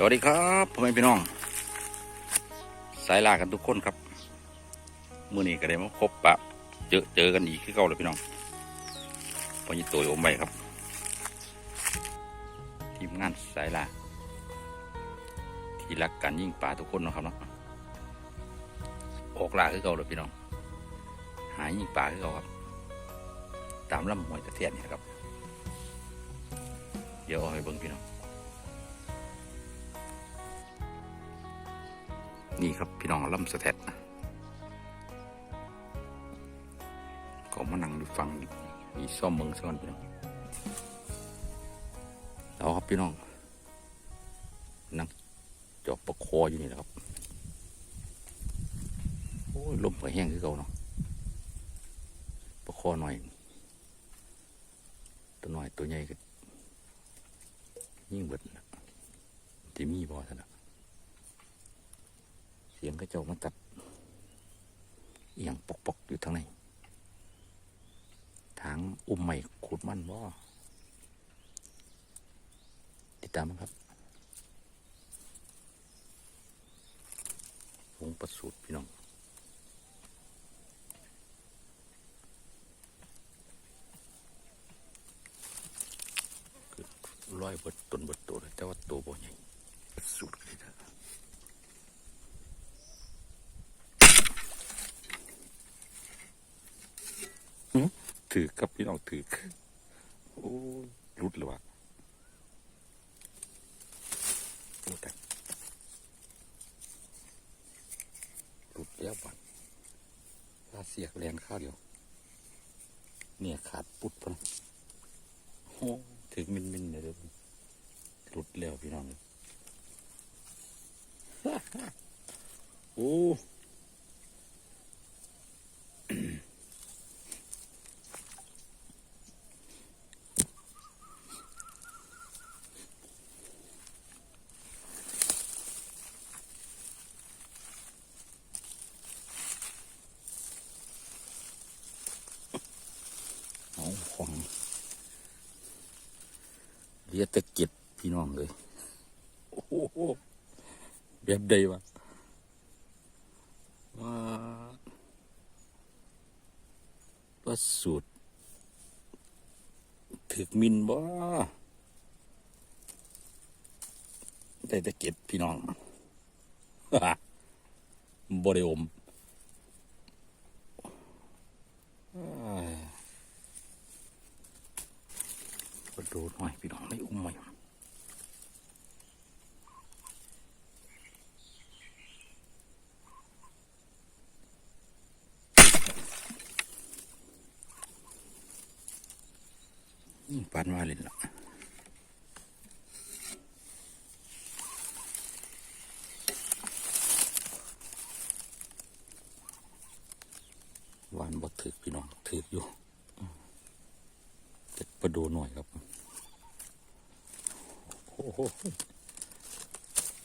สวัสดีครับพ่อแม่พี่น้อง สายลากันทุกคนครับมื่อนี้ก็ได้มาพบปะเจอเจอกันอีกคือเก่าเลยพี่น้องพอนี้ตัวอมไปครับ ทีมงานสายลาที่รักกันยิ่งป่าทุกคนนะครับเนาะออกลาคือเก่าเลยพี่น้อง หายยิ่งป่าคือเก่าครับ ตามลำห้วยตะเทียนนี่ครับ เดี๋ยวเอาให้เบิ่งพี่น้อง นี่ครับพี่น้องลำสะแทดนะก็มานั่งดูฟังมีซ่อมเมืองสักก่อนพี่น้องเอาครับพี่น้อง นั่งจอบประคออยู่นี่แหละครับ โอ้ยลมก็แห้งคือเก่าเนาะประคอหน่อย ตัวหน่อยตัวใหญ่ก็ยิ่งเบิดนะจะมีบ่ท่านนะ เสียงกระจกมาตัดเอียงปกๆอยู่ทางในทางอุ้มใหม่ขุดมันบ่ติดตามครับวงประสูตรพี่น้องคือร้อยบดตนบดตัวเลยแต่ว่าตัวบ่ใหญ่ประสูตรเลยนะ ถือกับพี่น้องถือโอ้รุดเลยว่ะโอ้แต่รุดแล้วบัดลาเสียกแลนข้าวเดียว เนี่ยขาดปุดพะนะโอ้ถึงมินมินเลยเด้อรุดแล้วพี่น้องโอ้ เอาของ เรียกตะเก็บพี่น้องเลยโอ้โหแบบใดวะว่าว่าสูตรถึกมินบ่ได้ตะเก็บพี่น้องบ่ได้อมอ้าย ดูหน่อยพี่น้องไม่อุ้มไม่อืมปานว่าเล่นละวานบ่ถือพี่น้องถืออยู่จะประดูหน่อยครับ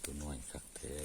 ตัวน้อยสักแท้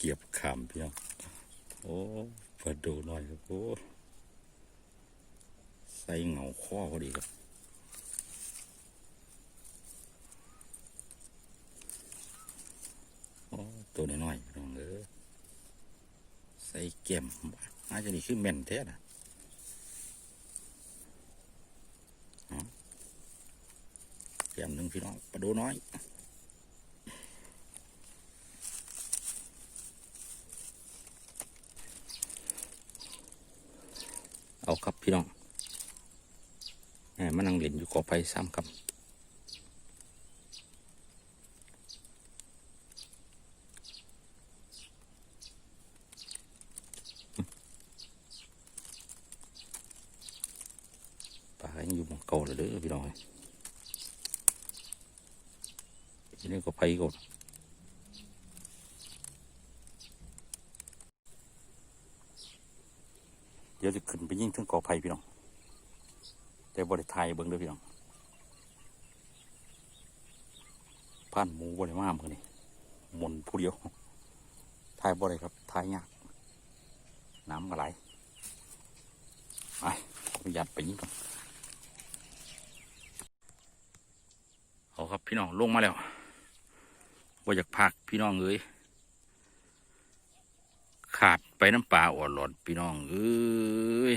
เกียบขามพี่น้องโอ้เปิดดูหน่อยครับโอ้ใส่เงาข้อพอดีครับโอ้ตัวน้อยๆน้องเออใส่แก้มอาจจะนี่คือแม่นแท้นะเอาแก้มหนึ่งพี่น้องปลาดูน้อย เอาครับ พี่น้องอ่ามานั่งเล่นอยู่กอไผ่ซ้ำครับปลายังอยู่มองเก่าเลยเด้อพี่น้องยืนี้ก็ไผ่ก่อน ดี๋ยวจะขึ้นไปยิ่งถึงกอไผ่พี่น้อง แต่บริไทยเบิ่งด้อพี่น้องพันหมูบริมาเมื่อนี่มนผู้เดียวทายบ่ได้ครับทายยากน้ำก็ไหลไปขออนุญาตไปยิงก่อนเอาครับพี่น้องลงมาแล้วว่าอยากพักพี่น้องเอ้ย ขาดไปน้ำปลาอ่อนหลอดพี่น้องเอ้ย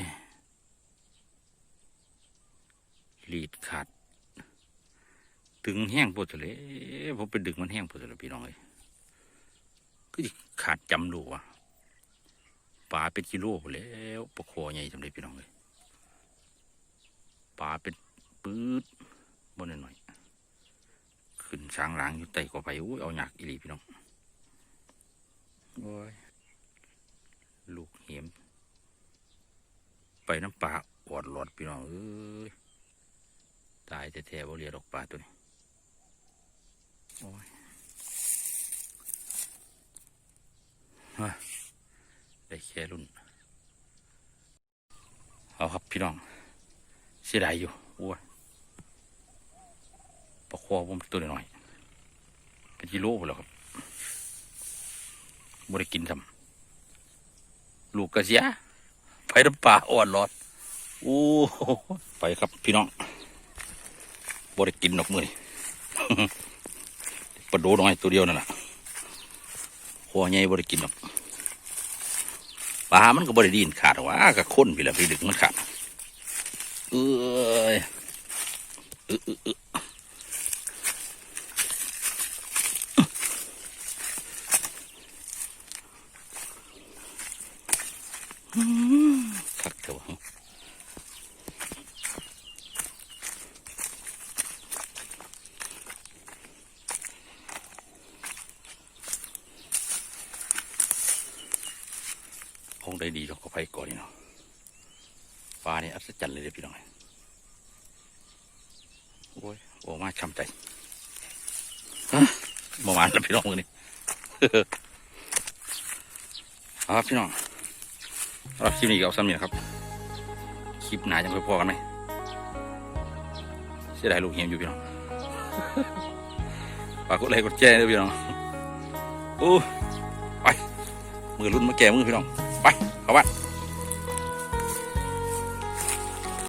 ลีดขาดถึงแห้งปวดเลยผมไปดึงมันแห้งปวดเลยพี่น้องเลยก็ขาดจำรูวะปลาเป็นกิโลแล้วปลาคอใหญ่จำเลยพี่น้องเลยปลาเป็นปื๊ดบนหน่อยขึ้นช้างหล้างอยู่ใต้กอไผ่โอ้ยเอาหนักอีหลีพี่น้องโอ้ย เหม ไปน้ำปลาอดหลอดพี่น้องเอ้ยตายแท้ๆบ่เรียดอกปลาตัวนี้โอ้ยได้แค่รุ่น เอาครับพี่น้อง เสียดายอยู่อ้ยปลาคอผมตัวหน้อยเป็นกิโลไปแล้วครับบ่ได้กินทำ ลูกกระเสียไปน้ำปลาอ่อนรอดโอ้โหไปครับพี่น้องบ่ได้กินดอกมือนี่ปลาโดน้อยตัวเดียวนั่นแหละหัวใหญ่บ่ได้กินดอกปลามันก็บ่ได้ดินขาดหรอกว่าก็ค้นไปแล้วไปดึงมันขาดเอ้ยเออเออ เอออืมคักเถอะวคงได้ดีดอกกระไผ่ก่อนนี่เนาะฟ้านี่อัศจรรย์เลยเด้อพี่น้องโอ้ยโอ้มาช้ำใจฮะมามาแล้วพี่น้องมือนี่เอาครับพี่น้อง รับคลิปนี้ก็เอาซ้ำนี่นครับ คลิปหนาจะไปพอกันไหมเสียดายลูกเหียมอยู่พี่น้องฝากกดไลค์กดแชร์ด้วยพี่น้องโอ้ไปมือรุ่นมาแก่มือพี่น้อง ไปเข้าบ้าน